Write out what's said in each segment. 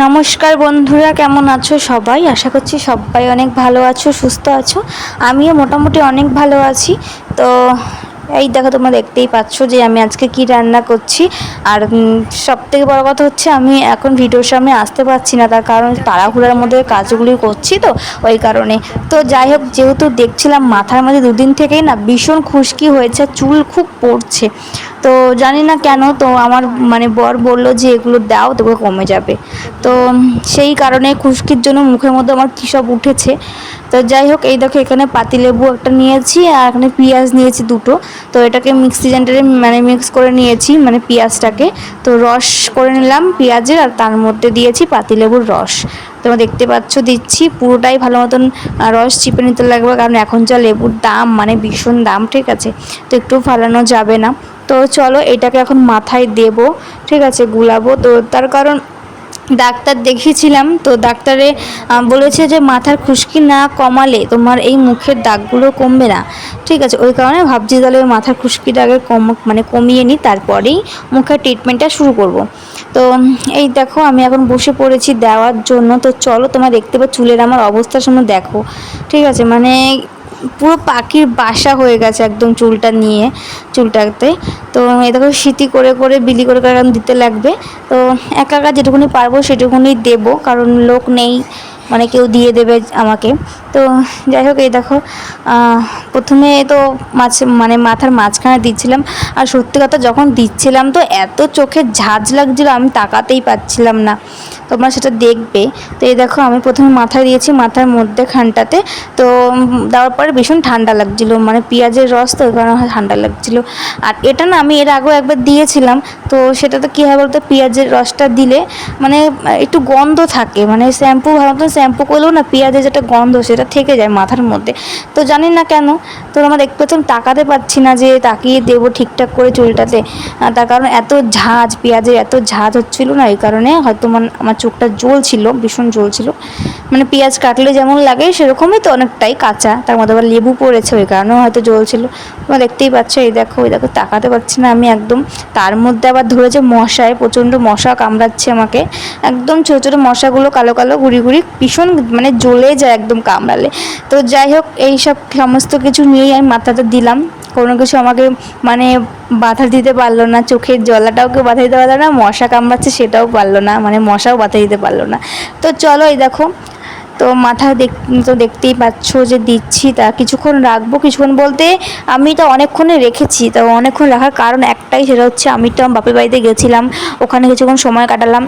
নমস্কার বন্ধুরা, কেমন আছো সবাই? আশা করছি সবাই অনেক ভালো আছো, সুস্থ আছো। আমিও মোটামুটি অনেক ভালো আছি। তো এই দেখো, তোমরা দেখতেই পাচ্ছ যে আমি আজকে কি রান্না করছি। আর সব থেকে বড় কথা হচ্ছে, আমি এখন ভিডিওর সামনে আসতে পারছি না। তার কারণ তাড়াহুড়ার মধ্যে কাজগুলি করছি তো, ওই কারণে। তো যাই হোক, যেহেতু দেখছিলাম মাথার মধ্যে দুদিন থেকেই না ভীষণ খুশকি হয়েছে, চুল খুব পড়ছে। তো জানি না কেন, তো আমার মানে বর বলল যে এগুলো দাও তবে কমে যাবে। তো সেই কারণে খুশকির জন্য মুখের মধ্যে আমার কী সব উঠেছে। তো যাই হোক, এই দেখো এখানে পাতিলেবু একটা নিয়েছি আর এখানে পেঁয়াজ নিয়েছি দুটো। তো এটাকে মিক্সি জেন্টারে মানে মিক্স করে নিয়েছি মানে পেঁয়াজটাকে। তো রস করে নিলাম পেঁয়াজের আর তার মধ্যে দিয়েছি পাতিলেবুর রস। তোমরা দেখতে পাচ্ছ, দিচ্ছি পুরোটাই ভালো মতন রস চিপে নিতে লাগবে। কারণ এখন যা লেবুর দাম মানে ভীষণ দাম, ঠিক আছে? তো একটু ফালানো যাবে না। তো চলো এটাকে এখন মাথায় দেব, ঠিক আছে, গুলাবো। তো তার কারণ ডাক্তার দেখিয়েছিলাম, তো ডাক্তারে বলেছে যে মাথার খুশকি না কমালে তোমার এই মুখের দাগগুলো কমবে না। ঠিক আছে, ওই কারণে ভাবছি তাহলে মাথার খুশকিটাকে কম মানে কমিয়ে নিই তারপরেই মুখের ট্রিটমেন্টটা শুরু করব। তো এই দেখো, আমি এখন বসে পড়েছি দেওয়ার জন্য। তো চলো, তোমার দেখতে পাচ্ছ, চুলের আমার অবস্থার সময় দেখো। ঠিক আছে মানে পুরো পাখির বাসা হয়ে গেছে একদম চুলটা নিয়ে, চুলটাতে। তো এটাকে স্মৃতি করে করে বিলি করে করে দিতে লাগবে। তো একা একা যেটুকুনি পারব সেটুকুনি দেবো, কারণ লোক নেই। মানে কেউ দিয়ে দেবে আমাকে। তো যাই হোক, এই দেখো প্রথমে তো মাছ মানে মাথার মাঝখানে দিচ্ছিলাম। আর সত্যি কথা, যখন দিচ্ছিলাম তো এত চোখে ঝাঁজ লাগছিল, আমি তাকাতেই পাচ্ছিলাম না। তোমরা সেটা দেখবে। তো এই দেখো, আমি প্রথমে মাথায় দিয়েছি, মাথার মধ্যে খানটাতে তো দেওয়ার পরে ভীষণ ঠান্ডা লাগছিল মানে পেঁয়াজের রস তো ওই কারণে ঠান্ডা লাগছিল। আর এটা না, আমি এর আগেও একবার দিয়েছিলাম। তো সেটা তো কী হয় বলতো, পেঁয়াজের রসটা দিলে মানে একটু গন্ধ থাকে মানে শ্যাম্পু ভালো শ্যাম্পু করলেও না পেঁয়াজের যেটা গন্ধ সেটা থেকে যায় মাথার মধ্যে। তো জানি না কেন, তো আমার দেখতে প্রথম তাকাতে পারছি না যে তাকিয়ে দেবো ঠিকঠাক করে চুলটাতে। তার কারণ এত ঝাঁজ, পেঁয়াজের এত ঝাঁজ হচ্ছিল না, এই কারণে হয়তো আমার আমার চোখটা জ্বলছিল, ভীষণ জ্বলছিল। মানে পেঁয়াজ কাটলে যেমন লাগে সেরকমই তো অনেকটাই কাঁচা, তার মধ্যে আবার লেবু পড়েছে, ওই কারণেও হয়তো জ্বলছিল। তোমরা দেখতেই পাচ্ছ, এই দেখো ওই দেখো, তাকাতে পারছি না আমি একদম। তার মধ্যে আবার ধরেছে মশায়, প্রচণ্ড মশা কামড়াচ্ছে আমাকে। একদম ছোটো ছোটো মশাগুলো কালো কালো গুড়ি গুড়ি ভীষণ মানে জ্বলে যায় একদম কামড়ালে। তো যাই হোক, এই সব সমস্ত কিছু নিয়েই আমি মাথাটা দিলাম। কোনো কিছু আমাকে মানে বাধা দিতে পারল না, চোখের জলাটাও কেউ বাধা দিতে পারল না, মশা কামড়াচ্ছে সেটাও পারল না মানে মশাও বাধা দিতে পারল না। তো চলো এই দেখো, তো মাথা দেখ, তো দেখতেই পাচ্ছ যে দিচ্ছি তা। কিছুক্ষণ রাখব, কিছুক্ষণ বলতে আমি তো অনেকক্ষণে রেখেছি, তো অনেকক্ষণ রাখার কারণ একটাই, সেটা হচ্ছে আমি তো আমার বাপের বাড়িতে গেছিলাম, ওখানে কিছুক্ষণ সময় কাটালাম।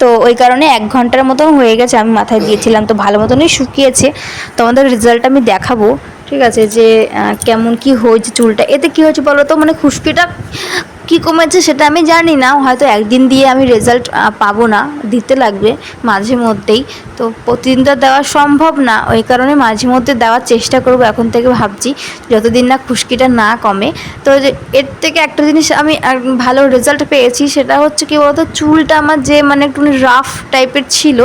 তো ওই কারণে এক ঘণ্টার মতন হয়ে গেছে, আমি মাথায় দিয়েছিলাম। তো ভালো মতনই শুকিয়েছে। তোমাদের রেজাল্ট আমি দেখাবো, ঠিক আছে? যে কেমন কি হয়েছে চুলটা। এতে কি হয়েছে বলো তো? মানে খুশকিটা কি কমেছে সেটা আমি জানি না। হয়তো একদিন দিয়ে আমি রেজাল্ট পাবো না দিতে লাগবে মাঝে মধ্যেই। তো প্রতিদিন তো দেওয়া সম্ভব না ওই কারণে মাঝে মধ্যে দেওয়ার চেষ্টা করব এখন থেকে ভাবছি যতদিন না খুশকিটা না কমে। তো এর থেকে একটা জিনিস আমি ভালো রেজাল্ট পেয়েছি সেটা হচ্ছে কি বলতো চুলটা আমার যে মানে একটু রাফ টাইপের ছিল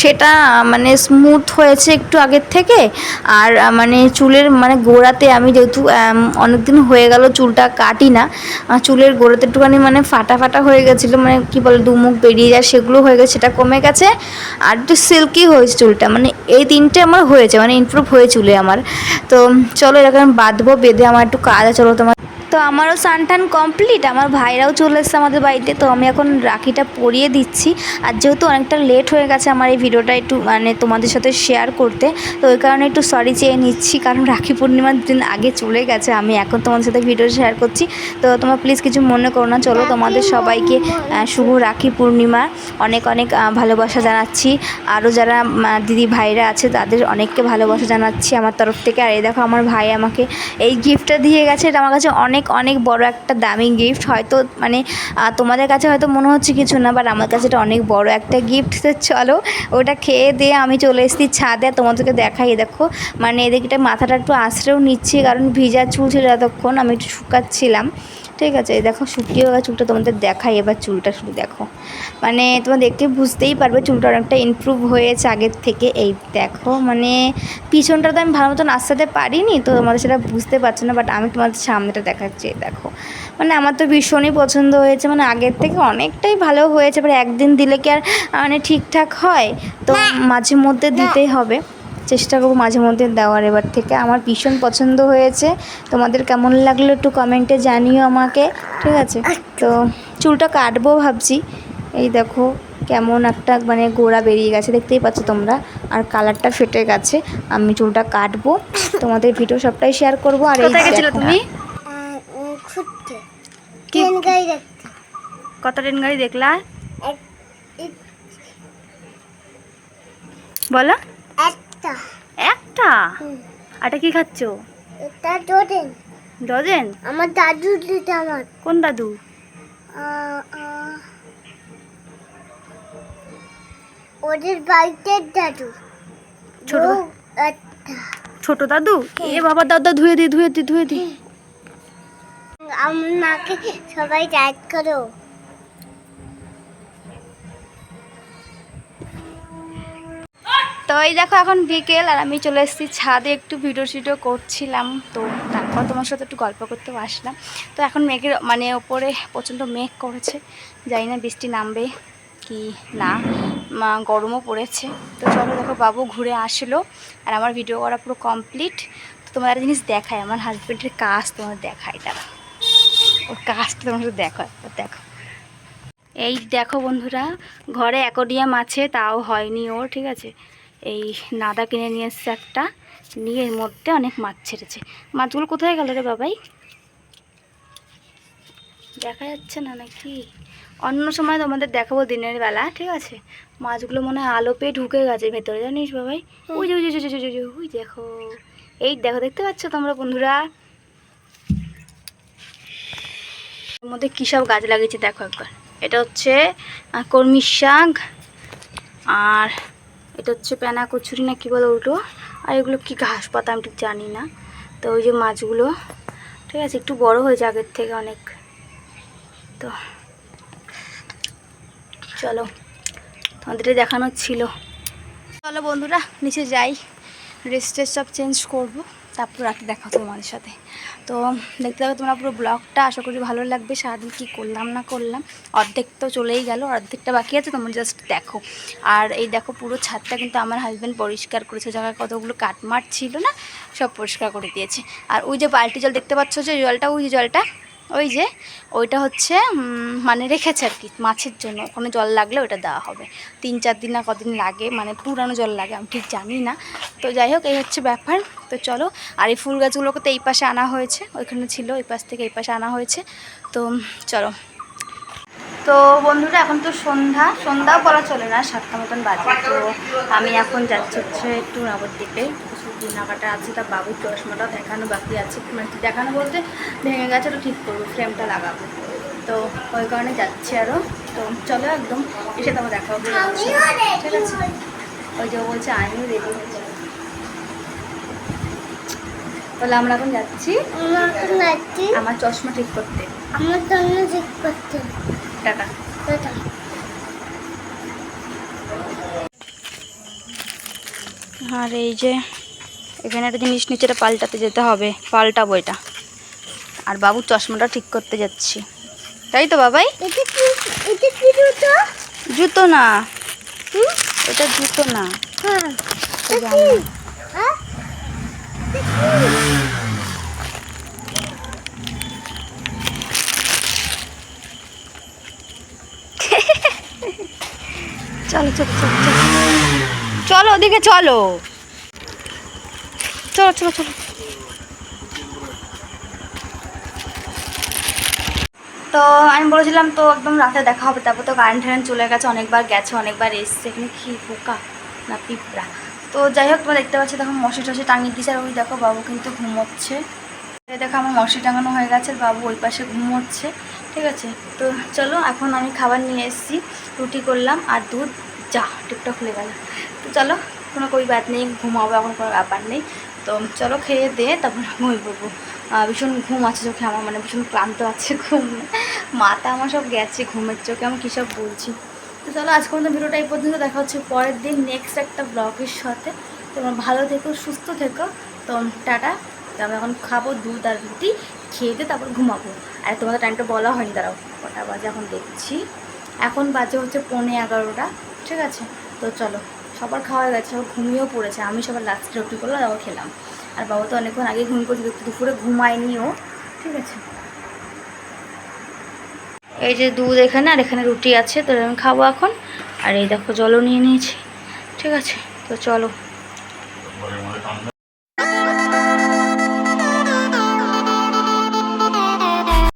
সেটা মানে স্মুথ হয়েছে একটু আগের থেকে। আর মানে চুলের মানে গোড়াতে আমি যেহেতু অনেক দিন হয়ে গেল চুলটা কাটি না আহ, চুলের গোড়াতে একটুখানি মানে ফাটা ফাটা হয়ে গেছিল মানে কি বলে দুমুখ বেরিয়ে যায়, সেগুলো হয়ে গেছে, সেটা কমে গেছে। আর একটু সিল্কি হয়েছে চুলটা মানে এই তিনটে আমার হয়েছে মানে ইমপ্রুভ হয়ে চুলে আমার। তো চলো এরকম বাঁধবো, বেঁধে আমার একটু কাজ চলো তোমার তো আমারও সানটান কমপ্লিট আমার ভাইরাও চলে এসেছে আমাদের বাড়িতে তো আমি এখন রাখিটা পরিয়ে দিচ্ছি। আর যেহেতু অনেকটা লেট হয়ে গেছে আমার এই ভিডিওটা একটু মানে তোমাদের সাথে শেয়ার করতে তো ওই কারণে একটু সরি চেয়ে নিচ্ছি কারণ রাখি পূর্ণিমার দিন আগে চলে গেছে আমি এখন তোমাদের সাথে ভিডিও শেয়ার করছি। তো তোমরা প্লিজ কিছু মনে করো না চলো তোমাদের সবাইকে শুভ রাখি পূর্ণিমা। অনেক অনেক ভালোবাসা জানাচ্ছি। আরও যারা দিদি ভাইরা আছে তাদের অনেককে ভালোবাসা জানাচ্ছি আমার তরফ থেকে। আর এই দেখো আমার ভাই আমাকে এই গিফটটা দিয়ে গেছে এটা আমার কাছে অনেক অনেক অনেক বড় একটা দামি গিফট হয়তো মানে তোমাদের কাছে হয়তো মনে হচ্ছে কিছু না বাট আমার কাছে এটা অনেক বড় একটা গিফট চলো, ওটা খেয়ে দিয়ে আমি চলে এসেছি ছাদে তোমাদেরকে দেখাই দেখো। মানে এদিকটা মাথাটা একটু আশ্রেও নিচ্ছি, কারণ ভিজা চুল ছিল এতক্ষণ, আমি একটু শুকাচ্ছিলাম। ঠিক আছে দেখো শুকিয়ে গেছে চুলটা, তোমাদের দেখাই এবার চুলটা শুধু দেখো। মানে তোমরা দেখতে বুঝতেই পারবে, চুলটা অনেকটা ইমপ্রুভ হয়েছে আগের থেকে। এই দেখো মানে পিছনটা তো আমি ভালো মতন আসাতে পারিনি, তো তোমাদের সেটা বুঝতে পারছ না বাট আমি তোমাদের সামনেটা দেখাচ্ছি। লাগছে দেখো। মানে আমার তো ভীষণই পছন্দ হয়েছে মানে আগের থেকে অনেকটাই ভালো হয়েছে এবার একদিন দিলে কি আর মানে ঠিকঠাক হয়? তো মাঝে মধ্যে দিতেই হবে। চেষ্টা করব মাঝে মধ্যে দেওয়ার এবার থেকে। আমার ভীষণ পছন্দ হয়েছে। তোমাদের কেমন লাগল একটু কমেন্টে জানিও আমাকে ঠিক আছে? তো চুলটা কাটবো ভাবছি। এই দেখো কেমন একটা মানে গোড়া বেরিয়ে গেছে দেখতেই পাচ্ছ তোমরা। আর কালারটা ফেটে গেছে। আমি চুলটা কাটবো। তোমাদের ভিডিও সবটাই শেয়ার করব। আর এই। তুমি? ট্রেন গাড়ি দেখতে। কত ট্রেন গাড়ি দেখলা বলো। একটা। একটা? আটা কি খাচ্ছ? এটা ডোরেন ডজেন? আমার দাদু দিতে আমার। কোন দাদু? ওদের বাড়িতে দাদু। ছোট। ছোট দাদু? এ বাবা দাদা ধুয়ে দি ধুয়ে দি ধুয়ে দি। আমার মাকে সবাই রাইড করো। তো এই দেখো এখন বিকেল আর আমি চলে এসেছি ছাদে, একটু ভিডিও শিডিও করছিলাম। তো তারপর তোমার সাথে একটু গল্প করতেও আসলাম। তো এখন মেঘের মানে ওপরে প্রচণ্ড মেঘ করেছে। জানি না বৃষ্টি নামবে কি না গরমও পড়েছে। তো চলো দেখো বাবু ঘুরে আসলো আর আমার ভিডিও করা পুরো কমপ্লিট তো তোমার একটা জিনিস দেখায় আমার হাজব্যান্ডের কাজ তোমার দেখায় তারা ওর কাজটা তোমার দেখো একবার দেখো এই দেখো বন্ধুরা ঘরে অ্যাকোডিয়াম আছে তাও হয়নি ওর ঠিক আছে এই নাদা কিনে নিয়ে এসছে একটা নিয়ে এর মধ্যে অনেক মাছ ছেড়েছে মাছগুলো কোথায় গেল রে বাবাই দেখা যাচ্ছে না নাকি অন্য সময় তোমাদের দেখাবো দিনের বেলা ঠিক আছে মাছগুলো মনে হয় আলো পেয়ে ঢুকে গেছে ভেতরে জানিস বাবাই ওই যে, ওই যে, ওই যে, ওই দেখো এই দেখো দেখতে পাচ্ছ তোমরা বন্ধুরা এর মধ্যে কী সব গাছ লাগিয়েছে দেখো একবার। এটা হচ্ছে আহ, কর্মী শাক আর এটা হচ্ছে প্যানা কচুরি না কী বলো ওগুলো? আর এগুলো কি ঘাস পাতা আমি ঠিক জানি না। তো ওই যে মাছগুলো ঠিক আছে একটু বড় হয়েছে আগের থেকে অনেক। তো চলো তোমাদের দেখানো ছিল। চলো বন্ধুরা নিচে যাই। ড্রেস সব চেঞ্জ করব। তারপর রাতে দেখা হতো তোমাদের সাথে। তো দেখতে থাকো তোমরা পুরো ব্লগটা। আশা করি ভালো লাগবে। সারাদিন কী করলাম, না করলাম। অর্ধেক তো চলেই গেল, অর্ধেকটা বাকি আছে। তোমরা জাস্ট দেখো। আর এই দেখো পুরো ছাদটা কিন্তু আমার হাজব্যান্ড পরিষ্কার করেছে। জায়গায় কতগুলো কাটমাট ছিল না, সব পরিষ্কার করে দিয়েছে। আর ওই যে বালতি জল দেখতে পাচ্ছ যে জলটা, ওই জলটা ওই যে, ওইটা হচ্ছে মানে রেখেছে আর কি, মাছের জন্য। ওখানে জল লাগলে ওটা দেওয়া হবে। তিন চার দিন না কদিন লাগে মানে পুরানো জল লাগে, আমি ঠিক জানি না। তো যাই হোক, এই হচ্ছে ব্যাপার। তো চলো, আর এই ফুল গাছগুলোকে তো এই পাশে আনা হয়েছে, ওইখানে ছিল, এই পাশ থেকে এই পাশে আনা হয়েছে। তো চলো। তো বন্ধুরা, এখন তো সন্ধ্যা, সন্ধ্যাও বলা চলে না, সাতটা মতন বাজে। তো আমি এখন যাচ্ছি হচ্ছে একটু নবদ্বীপে কিছু কেনাকাটা আছে তা বাবুর চশমাটা দেখানো বাকি আছে। মানে দেখানো বলতে ভেঙে গেছে তো ঠিক করব ফ্রেমটা লাগাবো। তো ওই কারণে যাচ্ছি আরও তো চলো একদম এসে তোমার দেখা হবে। ঠিক আছে? ওই যে বলছে আমিও রেডি হয়ে যাব তাহলে আমরা এখন যাচ্ছি। আমার চশমা ঠিক করতে। আমার জন্য ঠিক করতে। টাটা। টাটা। আর এই যে এখানে একটা জিনিস নিচেটা পাল্টাতে যেতে হবে পাল্টাবো এটা। আর বাবুর চশমাটা ঠিক করতে যাচ্ছি। তাই তো বাবাই? জুতো? না। এটা জুতো না। হ্যাঁ। হ্যাঁ? চলো চলো চলো। চলো ওদিকে চলো। চলো চলো চলো। তো আমি বলেছিলাম তো একদম রাতে দেখা হবে, তারপর তো কারেন্ট টারেন্ট চলে গেছে, অনেকবার গেছে, অনেকবার এসছে, এখানে কি পোকা না, পিঁপড়া। তো যাই হোক, তোমরা দেখতে পাচ্ছি, দেখো মশি টসি টাঙিয়ে দিয়েছে, আর ওই দেখো বাবু কিন্তু ঘুমোচ্ছে। দেখো আমার মশি টাঙানো হয়ে গেছে বাবু ওই পাশে ঘুমোচ্ছে, ঠিক আছে? তো চলো, এখন আমি খাবার নিয়ে এসেছি, রুটি করলাম, আর দুধ, যা টিপটা খুলে গেল। তো চলো, কোনো কই বাদ নেই, ঘুমাবো, এখন কোনো ব্যাপার নেই। তো চলো খেয়ে দিয়ে তারপর ঘুমিয়ে পড়ব। ভীষণ ঘুম আছে চোখে আমার মানে ভীষণ ক্লান্ত আছে ঘুম। মাথা আমার সব গেছে ঘুমের চোখে, আমি কী সব বলছি? তো চলো আজ পর্যন্ত ভিডিওটা এই পর্যন্ত, দেখা হচ্ছে পরের দিন নেক্সট একটা ব্লগের সাথে। তোমরা ভালো থেকো, সুস্থ থেকো। তো টাটা। তো আমি এখন খাব দুধ আর রুটি, খেয়ে দিয়ে তারপর ঘুমাবো। আর তোমাদের টাইমটা বলা হয়নি, দাঁড়াও। কটা বাজে এখন দেখছি। এখন বাজে হচ্ছে পৌনে এগারোটা, ঠিক আছে? তো চলো। সবার খাওয়া গেছে সবার ঘুমিয়েও পড়েছে। আমি সবার লাস্টে রুটি করলাম তাও খেলাম। আর বাবা তো অনেকক্ষণ আগে ঘুম করছে, দুপুরে ঘুমায়নিও ঠিক আছে। এই যে দুধ এখানে, আর এখানে রুটি আছে, তো আমি খাব এখন। আর এই দেখো, জলও নিয়ে নিয়েছি। ঠিক আছে, তো চলো।